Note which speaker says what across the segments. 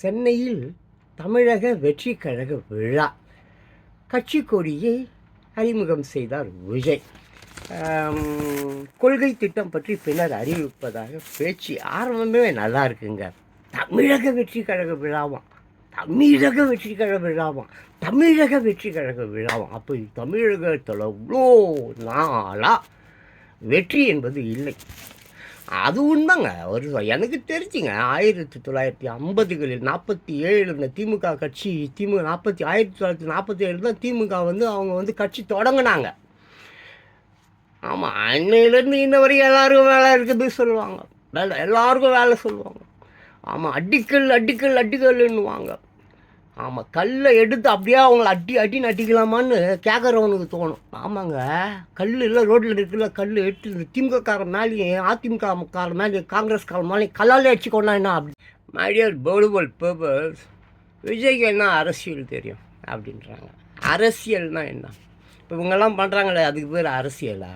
Speaker 1: சென்னையில் தமிழக வெற்றி கழக விழா. கட்சி கொடியை அறிமுகம் செய்தார் விஜய். கொள்கை திட்டம் பற்றி பின்னர் அறிவிப்பதாக பேச்சு ஆரம்பமே நல்லா இருக்குங்க. தமிழக வெற்றி கழக விழாவாம். தமிழக வெற்றி கழக விழாவாம். தமிழக வெற்றி கழக விழாவாம். அப்போ தமிழகத்தில் இவ்வளோ நாளாக வெற்றி என்பது இல்லை. அது உண்மைங்க. ஒரு எனக்கு தெரிஞ்சுங்க ஆயிரத்தி தொள்ளாயிரத்தி ஐம்பதுகளில் நாற்பத்தி ஏழு இந்த திமுக கட்சி திமுக நாற்பத்தி ஆயிரத்தி தொள்ளாயிரத்தி நாற்பத்தி ஏழு தான் திமுக வந்து அவங்க வந்து கட்சி தொடங்கினாங்க. ஆமாம் அன்னையிலேருந்து இன்ன வரைக்கும் எல்லாருக்கும் வேலை இருக்குது சொல்லுவாங்க. வேலை எல்லாருக்கும் வேலை சொல்லுவாங்க. ஆமாம் அடிக்கல் அடிக்கல் அடிக்கல்னுவாங்க ஆமாம் கல்லை எடுத்து அப்படியே அவங்கள அடி அடின்னு அட்டிக்கலாமான்னு கேட்குறவனுக்கு தோணும். ஆமாங்க கல் இல்லை ரோட்டில் இருக்குல்ல கல் எடுத்து இந்த மேலேயும் அதிமுக காரன் மேலேயும் காங்கிரஸ் காரன் மேலேயும் கல்லாலே அடிச்சு என்ன அப்படி. மைடியர் போடுபல் பர்பஸ் விஜய்க்கு என்ன அரசியல் தெரியும் அப்படின்றாங்க. அரசியல்னா என்ன? இப்போ இவங்கெல்லாம் பண்ணுறாங்களே அதுக்கு பேர் அரசியலா?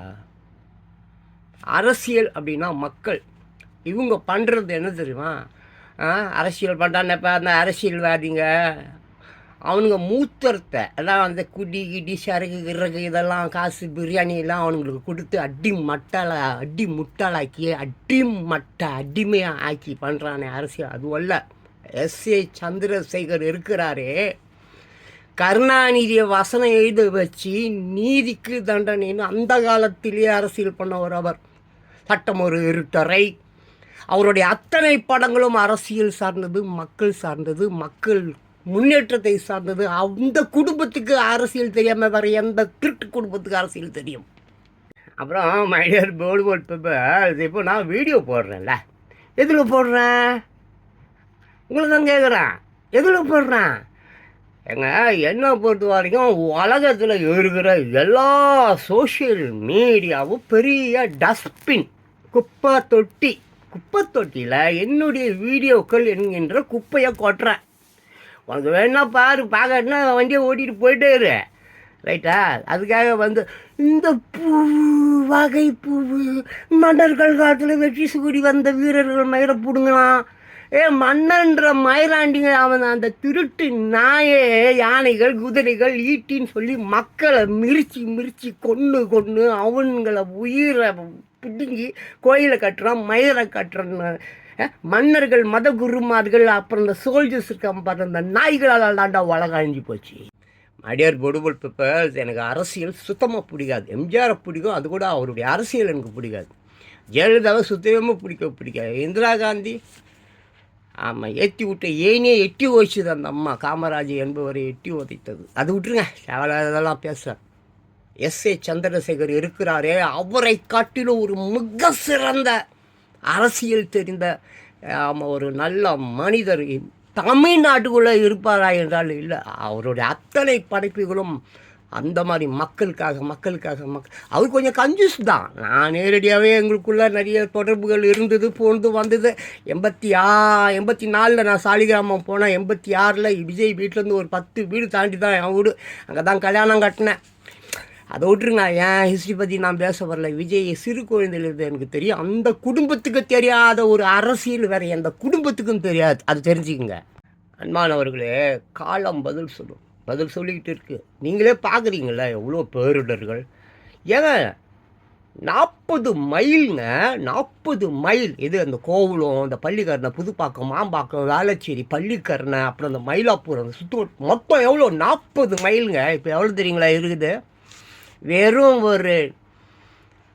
Speaker 1: அரசியல் அப்படின்னா மக்கள். இவங்க பண்ணுறது என்ன தெரியுமா? அரசியல் பண்ணுறான்னப்ப அந்த அரசியல்வாதிங்க. அவனுங்க மூத்தரத்தை. அதான் அந்த குடி கிடி சரகு கிறகு இதெல்லாம் காசு பிரியாணி எல்லாம் அவனுங்களுக்கு கொடுத்து அடி மட்டால அடி முட்டாளாக்கி அடி மட்டை அடிமையாக ஆக்கி பண்ணுறானே அரசியல். அது அல்ல. எஸ். ஏ. சந்திரசேகர் இருக்கிறாரே. கருணாநிதியை வசனம் எழுத வச்சு நீதிக்கு தண்டனைன்னு அந்த காலத்திலேயே அரசியல் பண்ணவர் அவர். சட்டம் ஒரு இருட்டரை அவருடைய அத்தனை படங்களும் அரசியல் சார்ந்தது மக்கள் சார்ந்தது மக்கள் முன்னேற்றத்தை சார்ந்தது. அந்த குடும்பத்துக்கு அரசியல் தெரியாமல் வேறு எந்த திருட்டு குடும்பத்துக்கு அரசியல் தெரியும்? அப்புறம் மைடியர் போர்டு போர்ட் பேப்பர் இப்போ நான் வீடியோ போடுறேன்ல. எதில் போடுறேன்? உங்களை தான் கேட்குறேன் எதில் போடுறேன்? ஏங்க என்ன பொறுத்த வரைக்கும் உலகத்தில் இருக்கிற எல்லா சோஷியல் மீடியாவும் பெரிய டஸ்ட்பின் குப்பை தொட்டி. குப்பை தொட்டியில் என்னுடைய வீடியோக்கள் என்கின்ற குப்பையை கொட்டுறேன். உனக்கு வேணா பாரு பார்க்கணுன்னா வண்டியை ஓட்டிகிட்டு போயிட்டே இரு. ரைட்டா அதுக்காக வந்து இந்த பூ வகை பூவு மன்னர்கள் காலத்தில் வெற்றி சுகுடி வந்த வீரர்கள் மயிரை பிடுங்கலாம் ஏ மன்னன்ற மயிராண்டிங்க அவன் அந்த திருட்டு நாயே யானைகள் குதிரைகள் ஈட்டின்னு சொல்லி மக்களை மிரிச்சு மிரிச்சு கொன்று கொன்று அவன்களை உயிரை பிடுங்கி கோயிலை கட்டுறான் மயிலை கட்டுறான்னு. மன்னர்கள் மத குருமார்கள் அப்புறம் இந்த சோல்ஜர்ஸ் இருக்காம பார்த்த அந்த நாய்களால் தாண்டா உலகம் போச்சு. மடியார் பொடுபல் பேப்பர்ஸ் எனக்கு அரசியல் சுத்தமாக பிடிக்காது. எம்ஜிஆரை பிடிக்கும் அது கூட அவருடைய அரசியல் எனக்கு பிடிக்காது. ஜெயலலிதாவை சுத்தமாக பிடிக்க பிடிக்காது. இந்திரா காந்தி ஆமாம் ஏற்றி விட்ட ஏனியே எட்டி ஓய்ச்சது அந்த அம்மா. காமராஜ் என்பவரை எட்டி உதைத்தது. அது விட்டுருங்க அதெல்லாம் பேசுகிறேன் எஸ் ஏ சந்திரசேகர் இருக்கிறாரே. அவரை காட்டிலும் ஒரு மிக சிறந்த அரசியல் தெரிந்த ஒரு நல்ல மனிதர் தமிழ்நாட்டுக்குள்ளே இருப்பாரா என்றால் இல்லை. அவருடைய அத்தனை படைப்புகளும் அந்த மாதிரி மக்களுக்காக மக்களுக்காக மக் அவர் கொஞ்சம் கஞ்சூஸ் தான். நான் நேரடியாகவே எங்களுக்குள்ள நிறைய தொடர்புகள் இருந்தது போனது வந்தது. எண்பத்தி ஆ எண்பத்தி நாலில் நான் சாலிகிராமம் போனேன். எண்பத்தி ஆறில் விஜய் வீட்டிலேருந்து ஒரு பத்து வீடு தாண்டி தான் என் வீடு. அங்கே தான் கல்யாணம் கட்டினேன். அதை விட்டுருங்க ஏன் ஹிஸ்ட்ரி பற்றி நான் பேச வரல? விஜய் சிறு குழந்தையிலிருந்து எனக்கு தெரியும். அந்த குடும்பத்துக்கு தெரியாத ஒரு அரசியல் வேறு எந்த குடும்பத்துக்கும் தெரியாது. அது தெரிஞ்சுக்குங்க. அன்பானவர்களே காலம் பதில் சொல்லும். பதில் சொல்லிக்கிட்டு இருக்கு. நீங்களே பார்க்குறீங்கள எவ்வளோ பேரிடர்கள். ஏங்க நாற்பது மைல்ங்க நாற்பது மைல். இது அந்த கோவலம் அந்த பள்ளிக்கரணை புதுப்பாக்கம் மாம்பாக்கம் வேளச்சேரி பள்ளிக்கரணை அப்புறம் அந்த மயிலாப்பூர் அந்த சுற்று மொத்தம் எவ்வளோ? நாற்பது மைலுங்க. இப்போ எவ்வளோ தெரியுங்களா இருக்குது? வெறும் ஒரு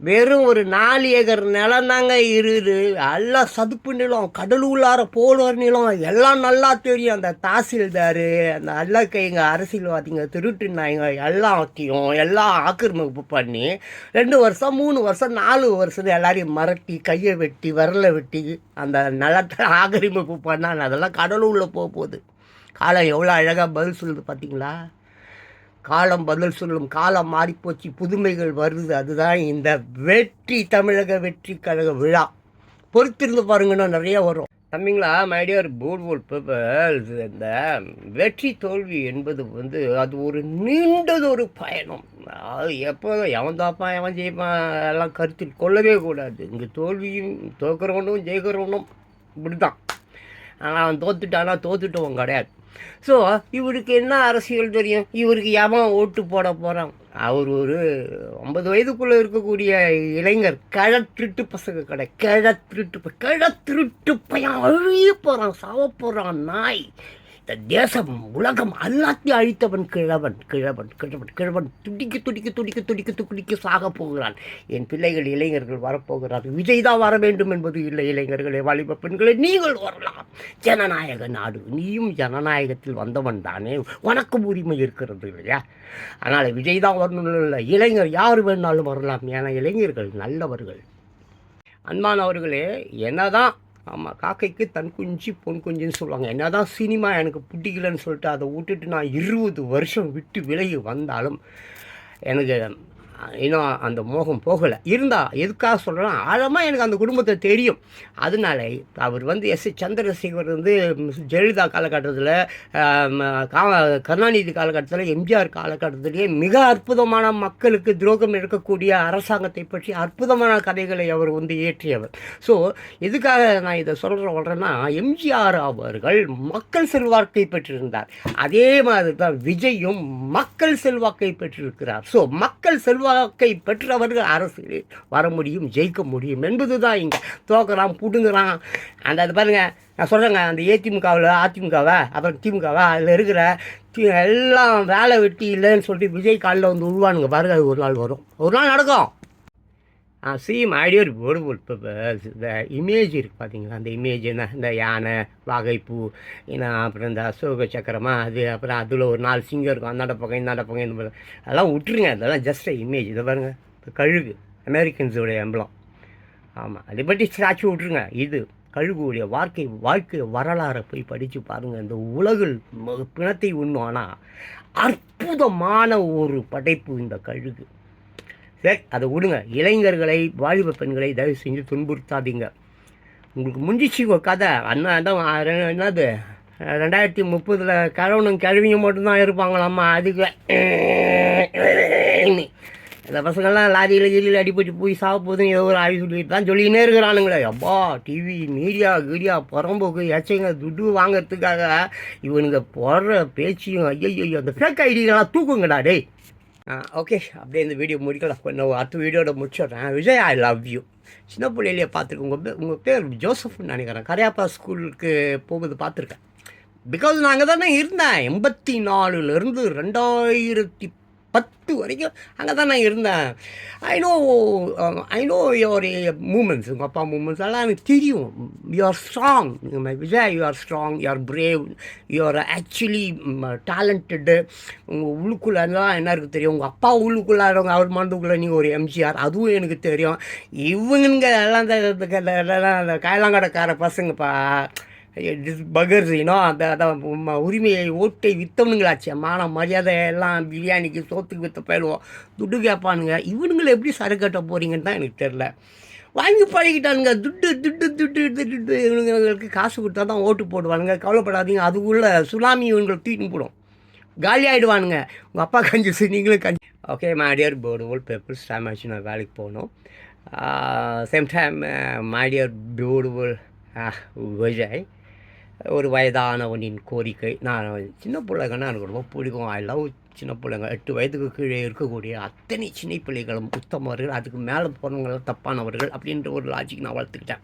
Speaker 1: வெறும் ஒரு நாலு ஏக்கர் நிலம் தாங்க இருக்குது. எல்லாம் சதுப்பு நிலம் கடலூளார போலர் நிலம் எல்லாம் நல்லா தெரியும். அந்த தாசில்தார் அந்த அல்ல கைங்க அரசியல்வாதிங்க திருட்டு நாய்ங்க எல்லாத்தையும் எல்லாம் ஆக்கிரமிப்பு பண்ணி ரெண்டு வருஷம் மூணு வருஷம் நாலு வருஷம் எல்லாரையும் மிரட்டி கையை வெட்டி விரலை வெட்டி அந்த நிலத்தை ஆக்கிரமிப்பு பண்ணால் அதெல்லாம் கடலூரில் போக போகுது. காலம் எவ்வளோ அழகாக பதில் சொல்லுது பார்த்தீங்களா? காலம் பதில் சொல்லும் காலம் மாறிப்போச்சு புதுமைகள் வருது. அதுதான் இந்த வெற்றி தமிழக வெற்றி கழக விழா. பொறுத்திருந்து பாருங்கன்னா நிறைய வரும். தம்பிங்களா மைடியர் ஒரு போல் பேப்பர் இந்த வெற்றி தோல்வி என்பது வந்து அது ஒரு நீண்டது ஒரு பயணம். அது எப்போ எவன் தாப்பான் எவன் ஜெயிப்பான் எல்லாம் கருத்தில் கொள்ளவே கூடாது. இங்கே தோல்வியும் தோக்கிறவனும் ஜெயிக்கிறவனும் இப்படி தான் ஆனால் அவன் தோத்துட்டானா தோத்துட்டவன் கிடையாது. ஸோ இவருக்கு என்ன அரசியல் தெரியும்? இவருக்கு எவன் ஓட்டு போட போகிறான் அவர் ஒரு ஐம்பது வயதுக்குள்ளே இருக்கக்கூடிய இளைஞர். கிழத்திருட்டு பசங்க கடை. கிழத்திருட்டு ப- கிழத்திருட்டு பையன் அழிய போகிறான் சாவ போகிறான் நாய். தேசம் உலகம் எல்லாத்தையும் அழித்தவன் கிழவன் கிழவன் கிழவன் கிழவன். துடிக்க துடிக்க துடிக்க துடிக்க துடிக்க சாக போகிறான். என் பிள்ளைகள் இளைஞர்கள் வரப்போகிறார்கள். விஜய் தான் வர வேண்டும் என்பது இல்லை இளைஞர்களே. வாலிப பெண்களே நீங்கள் வரலாம். ஜனநாயக நாடு. நீயும் ஜனநாயகத்தில் வந்தவன் தானே. உனக்கும் உரிமை இருக்கிறது இல்லையா? அதனால் விஜய் தான் வரணும்னு இல்லை. இளைஞர் யார் வேணாலும் வரலாம். ஏன்னா இளைஞர்கள் நல்லவர்கள். அன்பானவர்களே என்னதான் ஆமாம் காக்கைக்கு தன் குஞ்சு பொன் குஞ்சுன்னு சொல்லுவாங்க. என்ன தான் சினிமா எனக்கு பிடிக்கலன்னு சொல்லிட்டு அதை விட்டுட்டு நான் இருபது வருஷம் விட்டு விலகி வந்தாலும் எனக்கு இன்னும் அந்த மோகம் போகலை. இருந்தால் எதுக்காக சொல்கிறேன்னா ஆழமாக எனக்கு அந்த குடும்பத்தை தெரியும். அதனால அவர் வந்து எஸ் சந்திரசேகர் வந்து ஜெயலலிதா காலகட்டத்தில் கருணாநிதி காலகட்டத்தில் எம்ஜிஆர் காலகட்டத்திலேயே மிக அற்புதமான மக்களுக்கு துரோகம் இருக்கக்கூடிய அரசாங்கத்தை பற்றி அற்புதமான கதைகளை அவர் வந்து இயற்றியவர். ஸோ எதுக்காக நான் இதை சொல்கிற சொல்கிறேன்னா எம்ஜிஆர் அவர்கள் மக்கள் செல்வாக்கை பெற்றிருந்தார். அதே மாதிரி தான் விஜயும் மக்கள் செல்வாக்கை பெற்றிருக்கிறார். ஸோ மக்கள் செல்வாக்கை பெற்றவர்கள் அரசியலில் வர முடியும் ஜெயிக்க முடியும் என்பது தான் இங்கே. தோக்குறான் புடுங்குறான். அந்த அது பாருங்க நான் சொல்கிறேங்க அந்த ஏதிமுகவில் அதிமுகவை அப்புறம் திமுகவா அதில் இருக்கிற தி- எல்லாம் வேலை வெட்டி இல்லைன்னு சொல்லிட்டு விஜய் காலில் வந்து உருவானுங்க பாருங்க அது ஒரு நாள் வரும். ஒரு நாள் நடக்கும். ஆ சீம் ஐடியா ஒரு இப்போ இந்த இமேஜ் இருக்குது பார்த்தீங்களா அந்த இமேஜ் என்ன? இந்த யானை வாகைப்பூ என்ன அப்புறம் இந்த அசோக சக்கரமா அது அப்புறம் அதில் ஒரு நாலு சிங்கம் இருக்கும். அந்தாண்ட பக்கம் இந்தாண்ட பக்கம் இந்த பக்கம். அதெல்லாம் விட்டுருங்க. அதெல்லாம் ஜஸ்ட் இமேஜ் இதை பாருங்கள் இப்போ கழுகு. அமெரிக்கன்ஸோட எம்பளம் ஆமாம் அதை பற்றி ஸ்டாச்சு விட்ருங்க இது கழுகுடைய வாழ்க்கை வாழ்க்கை வரலாறை போய் படித்து பாருங்கள் இந்த உலகில் பிணத்தை உண்ணும். ஆனால் அற்புதமான ஒரு படைப்பு இந்த கழுகு. சரி அதை விடுங்க. இளைஞர்களை வாலிப பெண்களை தயவு செஞ்சு துன்புறுத்தாதீங்க. உங்களுக்கு முடிஞ்சிச்சு கதை. அண்ணா தான் என்னது? ரெண்டாயிரத்தி முப்பதில் கிழவனும் கிழவியும் மட்டும்தான் இருப்பாங்களாம்மா அதுக்கு. இந்த பசங்கள்லாம் லாரியில் கீரியில் அடிபட்டு போய் சாக போதுன்னு ஏதோ ஒரு ஆய்வு சொல்லிட்டு தான் சொல்லிக்கினே இருக்கிறானுங்களே. அப்பா டிவி மீடியா கீடியா புறம்போக்கு எச்சைங்க துட்டு வாங்குறதுக்காக இவனுங்க போடுற பேச்சையும் ஐயோ அந்த ஃபேக் ஐடியெல்லாம் தூக்குங்கடா டேய். ஓகே அப்படியே இந்த வீடியோ முடிக்கலாம். கொஞ்சம் அடுத்த வீடியோட முடிச்சிடுறேன். விஜய் ஐ லவ் யூ சின்ன பிள்ளையிலேயே பார்த்துருக்கேன். உங்கள் பேர் உங்கள் பேர் ஜோசப்னு நினைக்கிறேன். கரையாப்பா ஸ்கூலுக்கு போகுது பார்த்துருக்கேன். பிகாஸ் நான் அங்கே தானே இருந்தேன். எண்பத்தி நாலுலேருந்து ரெண்டாயிரத்தி பத்து வரைக்கும் அங்கே தான் நான் இருந்தேன் I know I know your moments உங்கள் அப்பா மூமெண்ட்ஸ் எல்லாம் எனக்கு தெரியும் you are strong Vijay you are strong you are brave you are actually talented உங்கள் உள்ளுக்குள்ளே தான் என்ன இருக்குது தெரியும் உங்கள் அப்பா உள்ளுக்குள்ளே அவர் மனதுக்குள்ளே நீங்கள் ஒரு எம்ஜிஆர் அதுவும் எனக்கு தெரியும் இவங்க எல்லாம் அந்த இந்த- பசங்கப்பா பகர்ஸ் இனோ அந்த அதான் உரிமையை ஓட்டை விற்றவனுங்களாச்சு மான மரியாதை எல்லாம் பிரியாணிக்கு சோத்துக்கு விற்ற போயிடுவோம். துட்டு கேட்பானுங்க. இவனுங்களை எப்படி சரக்கட்ட போகிறீங்கன்னு தான் எனக்கு தெரில வாங்கி பழகிட்டானுங்க. துட்டு துட்டு துட்டு துட்டு இவனுங்களுக்கு காசு கொடுத்தா தான் ஓட்டு போடுவானுங்க. கவலைப்படாதீங்க. அதுக்குள்ளே சுனாமி இவங்களை தூக்கின்னு போடும். காலி ஆகிடுவானுங்க உங்கள் அப்பா கஞ்சி நீங்களும் கஞ்சி. ஓகே மாடியார் போர்டு ஓல் பேப்பர்ஸ் டைம் ஆச்சு நான் வேலைக்கு போகணும். சேம் டைம் மாடியார் பியூட்டிஃபுல் விஜய் ஒரு வயதானவனின் கோரிக்கை. நான் சின்ன பிள்ளைங்கன்னா எனக்கு ரொம்ப பிடிக்கும். ஐ லவ் சின்ன பிள்ளைங்க. எட்டு வயதுக்கு கீழே இருக்கக்கூடிய அத்தனை சின்ன பிள்ளைகளும் உத்தமவர்கள் அதுக்கு மேலே போனவங்களும் தப்பானவர்கள் அப்படின்ற ஒரு லாஜிக் நான் வளர்த்துக்கிட்டேன்.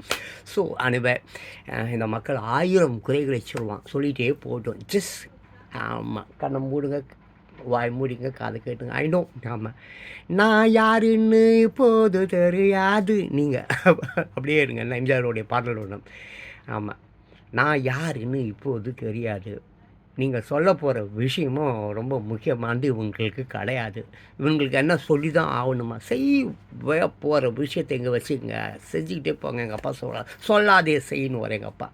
Speaker 1: ஸோ அனுபவ இந்த மக்கள் ஆயிரம் குறைகளை சொல்லுவான் சொல்லிகிட்டே போட்டோம். ஜஸ்ட் ஆமாம் கண்ணை மூடுங்க வாய் மூடிங்க காது கேட்டுங்க. ஐ நோ ஆமாம் நான் யாருன்னு இப்போது தெரியாது. நீங்கள் அப்படியே இருங்க. எம்ஜிஆருடைய பாடல் ஒன்று ஆமாம் நான் யாருன்னு இப்போது தெரியாது. நீங்கள் சொல்ல போகிற விஷயமும் ரொம்ப முக்கியமானது இவங்களுக்கு கிடையாது. இவங்களுக்கு என்ன சொல்லி தான் ஆகணுமா செய்ய போகிற விஷயத்தை இங்கே வச்சுங்க செஞ்சுக்கிட்டே போங்க எங்கள் அப்பா சொல்ல சொல்லாதே செய்யணும் வர எங்கள் அப்பா.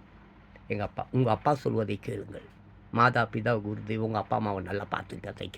Speaker 1: எங்கள் அப்பா உங்கள் அப்பா சொல்வதை கேளுங்கள். மாதா பிதா குருதேவ் உங்கள் அப்பா அம்மாவை நல்லா பார்த்துக்கிட்டா தைக்கிறேன்.